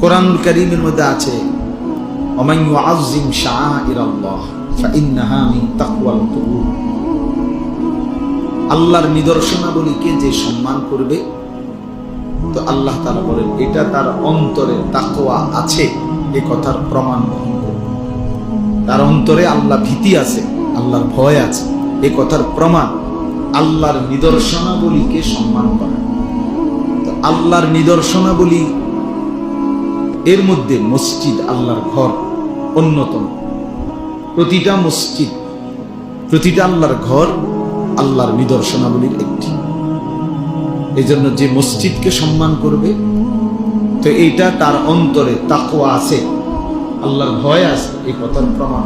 কোরআন করিমের মধ্যে আছে আল্লাহর নিদর্শনাবলীকে যে সম্মান করবে? তো আল্লাহ তারা বলেন, এটা তার অন্তরে তাকোয়া আছে, এ কথার প্রমাণ বহন তার অন্তরে আল্লাহ ভীতি আছে, আল্লাহর ভয় আছে, এ কথার প্রমাণ আল্লাহর নিদর্শনাবলীকে সম্মান করা। আল্লাহর নিদর্শনাবলী এর মধ্যে মসজিদ আল্লাহর ঘর অন্যতম। প্রতিটা মসজিদ, প্রতিটা আল্লাহর ঘর আল্লাহর নিদর্শনাবলীর একটি। এই জন্য যে মসজিদকে সম্মান করবে, তো এইটা তার অন্তরে তাকওয়া আছে। আল্লাহর ভয় আছে, এই কথার প্রমাণ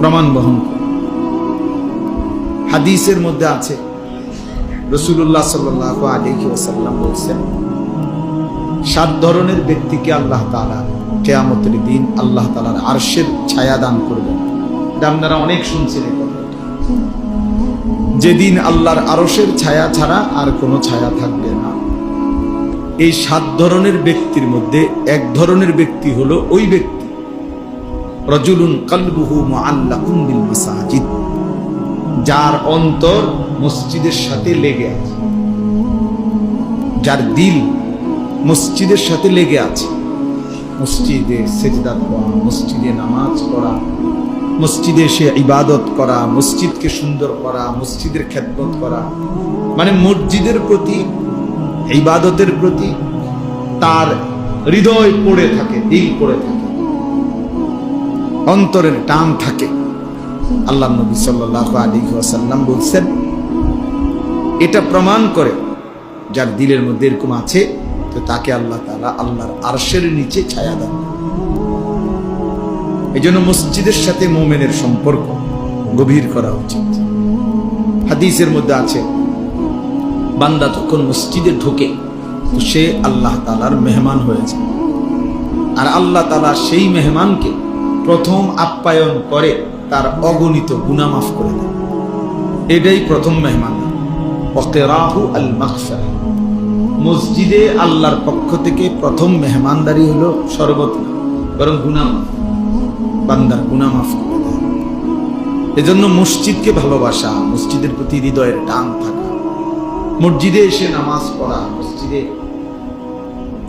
প্রমাণ বহন হাদিসের মধ্যে আছে রসুল্লাহ সাল্লাহ আলহি ওসাল্লাম বলছেন সাত ধরনের ব্যক্তিকে আল্লাহ তালা কেয়ামতের দিন আল্লাহ তালার আরশের ছায়া দান করবেন। আপনারা অনেক শুনছেন যেদিন আল্লাহর আরশের ছায়া ছাড়া আর কোনো ছায়া থাকবে না। এই সাত ধরনের ব্যক্তির মধ্যে এক ধরনের ব্যক্তি হলো ওই ব্যক্তি। রজুলুন মাসাজিদ, যার অন্তর মসজিদের সাথে লেগে আছে। যার দিল মসজিদের সাথে লেগে আছে। মসজিদে সেজদা করা, মসজিদে নামাজ পড়া, মসজিদে এসে ইবাদত করা, মসজিদকে সুন্দর করা, মসজিদের খেদমত করা মানে মসজিদের প্রতি, ইবাদতের প্রতি তার হৃদয় পড়ে থাকে, দিল পড়ে থাকে। অন্তরের টান থাকে। আল্লাহ নবী সাল্লাহ আলী ওয়াসাল্লাম বলছেন, এটা প্রমাণ করে যার দিলের মধ্যে এরকম আছে তো তাকে আল্লাহ তালা আল্লাহর আরশের নিচে ছায়া দেন এই জন্য মসজিদের সাথে মোমেনের সম্পর্ক গভীর করা উচিত। হাদিসের মধ্যে আছে, বান্দা তখন মসজিদে ঢোকে, তো সে আল্লাহ তালার মেহমান হয়েছে আর আল্লাহ তালা সেই মেহমানকে প্রথম আপ্যায়ন করে তার অগণিত গুণা মাফ করে দেন। এটাই প্রথম মেহমান। ওকেরাহু আল মাকফারা মসজিদে আল্লাহর পক্ষ থেকে প্রথম মেহমানদারি হলো শরবত বরং গুনা বান্দার গুনা মাফ করে দেয়। এজন্য মসজিদকে ভালোবাসা, মসজিদের প্রতি হৃদয়ের টান থাকা। মসজিদে এসে নামাজ পড়া, মসজিদে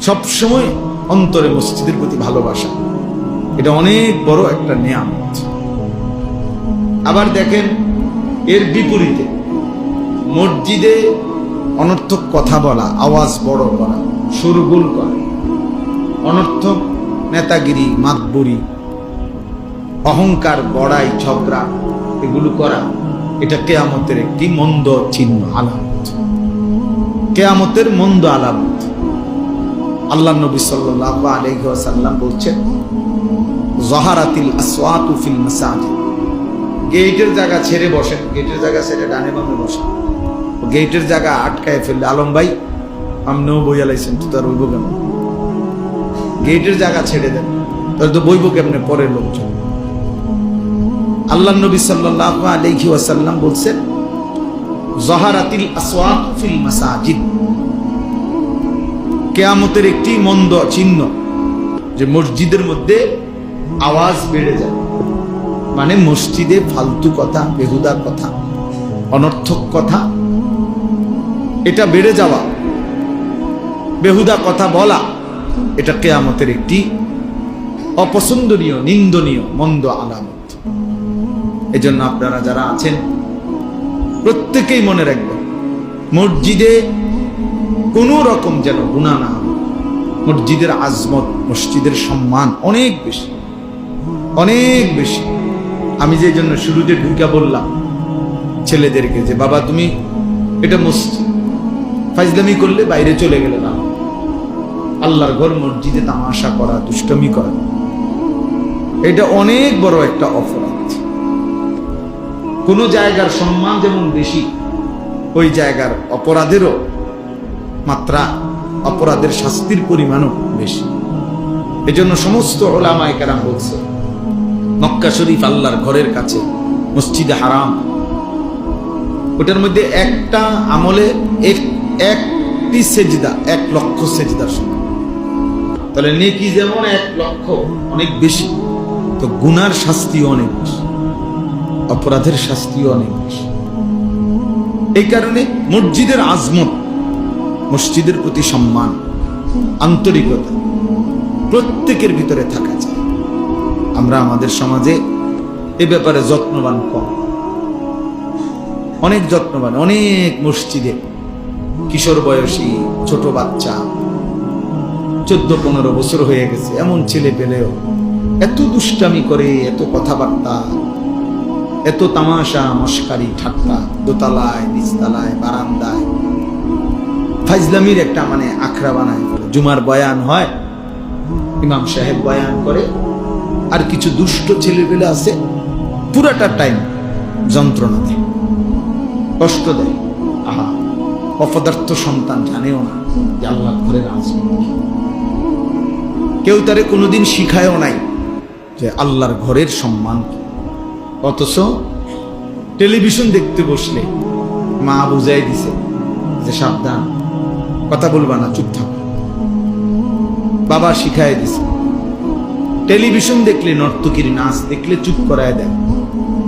সবসময় অন্তরে মসজিদের প্রতি ভালোবাসা, এটা অনেক বড় একটা নিয়ামত। আবার দেখেন, এর বিপরীতে মসজিদে অনর্থক কথা বলা, আওয়াজ বড় করা, সুরগুল করা। অনর্থক নেতাগিরি, মাতবুরি, অহংকার বড়াই ঝগড়া, এগুলো করা, এটা কেয়ামতের একটি মন্দ চিহ্ন, আলামত। কেয়ামতের মন্দ আলামত। আল্লাহ নবী সাল্লাহ আলহাসাল্লাম বলছেন, জহারাতিল আসওয়াতু ফিল মাসাজিদ। গেটের জায়গা ছেড়ে বসেন, গেটের জায়গা ছেড়ে ডানে বামে বসেন। গেটের জায়গা আটকায় ফেললে। আলম ভাই আপনিও বইয়া লাইছেন তো তার বইব কেন গেটের জায়গা ছেড়ে দেন। তাহলে তো বইব কেমনে? পরের লোকজন। আল্লাহ নবী সাল্লাহ আলহি ওয়াসাল্লাম বলছেন, জহারাতিল আসওয়াত ফিল মাসাজিদ। কেয়ামতের একটি মন্দ চিহ্ন, যে মসজিদের মধ্যে আওয়াজ বেড়ে যায়। মানে মসজিদে ফালতু কথা, বেহুদা কথা, অনর্থক কথা এটা বেড়ে যাওয়া। বেহুদা কথা বলা, এটা কেয়ামতের একটি অপছন্দনীয়, নিন্দনীয়, মন্দ আলামত। এজন্য আপনারা যারা আছেন, প্রত্যেকেই মনে রাখবেন, মসজিদে কোনো রকম যেন গুণা না মসজিদের আজমত, মসজিদের সম্মান অনেক বেশি অনেক বেশি। আমি যে জন্য শুরুতে ঢুকা বললাম ছেলেদেরকে যে, বাবা, তুমি এটা মসজিদ ফাইজলামি করলে বাইরে চলে গেলে না। আল্লাহর ঘর মসজিদে তামাশা করা, দুষ্টমি করা। এটা অনেক বড় একটা অপরাধ। কোন জায়গার সম্মান যেমন বেশি, ওই জায়গার অপরাধেরও মাত্রা অপরাধের শাস্তির পরিমাণও বেশি। এজন্য সমস্ত ওলামায় বলছে, মক্কা শরীফ আল্লাহর ঘরের কাছে, মসজিদে হারাম। ওটার মধ্যে একটা আমলে এক একটি সেজদা, এক লক্ষ সেজদার সমান তাহলে নেকি যেমন এক লক্ষ, অনেক বেশি। তো গুনার শাস্তিও অনেক বেশি, অপরাধের শাস্তিও অনেক বেশি। এই কারণে মসজিদের আজমত, মসজিদের প্রতি সম্মান, আন্তরিকতা প্রত্যেকের ভিতরে থাকা চাই। আমরা আমাদের সমাজে এ ব্যাপারে যত্নবান কম। অনেক যত্নবান, অনেক মসজিদে কিশোর বয়সী ছোট বাচ্চা। চোদ্দ পনেরো বছর হয়ে গেছে, এমন ছেলে পেলেও এত দুষ্টামি করে, এত কথাবার্তা, এত তামাশা, মস্কারি, ঠাট্টা, দোতলায়, নিচতলায়, বারান্দায়। ফাইজলামির একটা মানে আখড়া বানায় জুমার বয়ান হয়, ইমাম সাহেব বয়ান করে, আর কিছু দুষ্ট ছেলেপেলে আছে, পুরাটা টাইম যন্ত্রণা দেয় কষ্ট দেয়। আহা। অপদার্থ সন্তান জানেও না যে আল্লাহ ঘরের আজমত কেউ তারে কোনোদিন শিখায়ও নাই যে আল্লাহর ঘরের সম্মান অথচ টেলিভিশন দেখতে বসলে মা বুঝাই দিছে যে সাবধান, কথা বলবা না, চুপ থাকো। বাবা শিখাই দিছে, টেলিভিশন দেখলে নর্তকীর নাচ দেখলে চুপ করায় দেয়,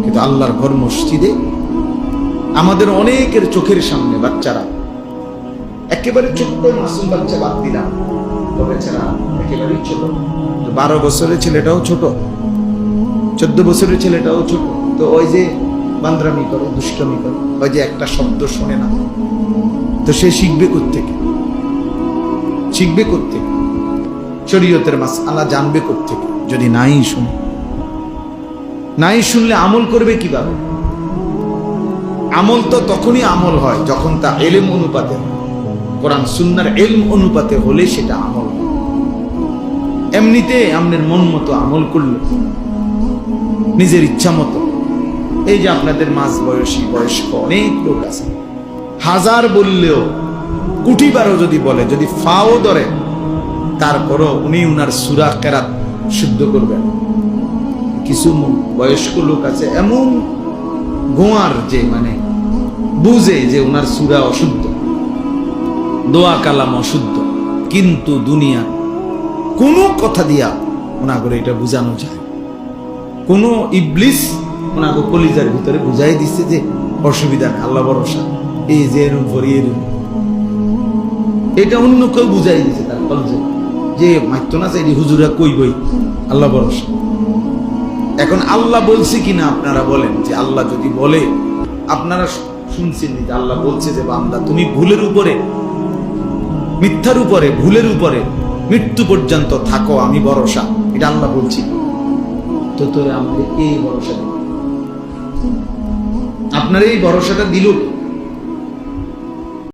কিন্তু আল্লাহর ঘর মসজিদে আমাদের অনেকের চোখের সামনে বাচ্চারা একেবারে ছোট্ট মাসুম বাচ্চা বাদ দিলাম। তবে ছাড়া একেবারেই ছোট। বারো বছরের ছেলেটাও ছোট। চোদ্দ বছরের ছেলেটাও ছোট। তো ওই যে বান্দ্রামি করে, দুষ্টমি করে, ওই যে একটা শব্দ শোনে না। তো সে শিখবে কোত্থেকে? শিখবে কোত্থেকে? শরীয়তের মাস, আল্লাহ জানবে কোত্থেকে? যদি নাই শুনে। নাই শুনলে আমল করবে কীভাবে? আমল তো তখনই আমল হয় যখন তা এলেম অনুপাতে হয়। কোরআন সুন্নার এলম অনুপাতে হলে সেটা আমল। এমনিতে আমনের মন মতো আমল করলে, নিজের ইচ্ছা মতো। এই যে আপনাদের মাঝ বয়সী, বয়স্ক অনেক লোক আছে। হাজার বললেও কুটি বারো যদি বলে, যদি ফাও ধরে, তারপরও উনি উনার সুরা কেরাত শুদ্ধ করবেন। কিছু বয়স্ক লোক আছে, এমন গোয়ার যে মানে বুঝে যে উনার সুরা অশুদ্ধ। দোয়া কালাম অশুদ্ধ। কিন্তু দুনিয়া কোনো কথা দিয়া ওনাগরে এটা বোঝানো যায়। কোন ইবলিস ওনাকে কলিজার ভিতরে বুঝাই দিচ্ছে যে অসুবিধা আল্লাহ ভরসা এই যে এরম করি এরম। এটা অন্য কেউ বুঝাই দিছে তার কলেজে। যে মাইতো না চাইনি হুজুরা কই বই আল্লাহ ভরসা। এখন আল্লাহ বলছে কিনা আপনারা বলেন যে, আল্লাহ যদি বলে, আপনারা শুনছেন যে আল্লাহ বলছে যে, বান্দা, তুমি ভুলের উপরে মিথ্যার উপরে, ভুলের উপরে, মৃত্যু পর্যন্ত থাকো, আমি ভরসা। এটা আল্লাহ বলছি। তো তোরে আমাদের এই ভরসা আপনার এই ভরসাটা দিল?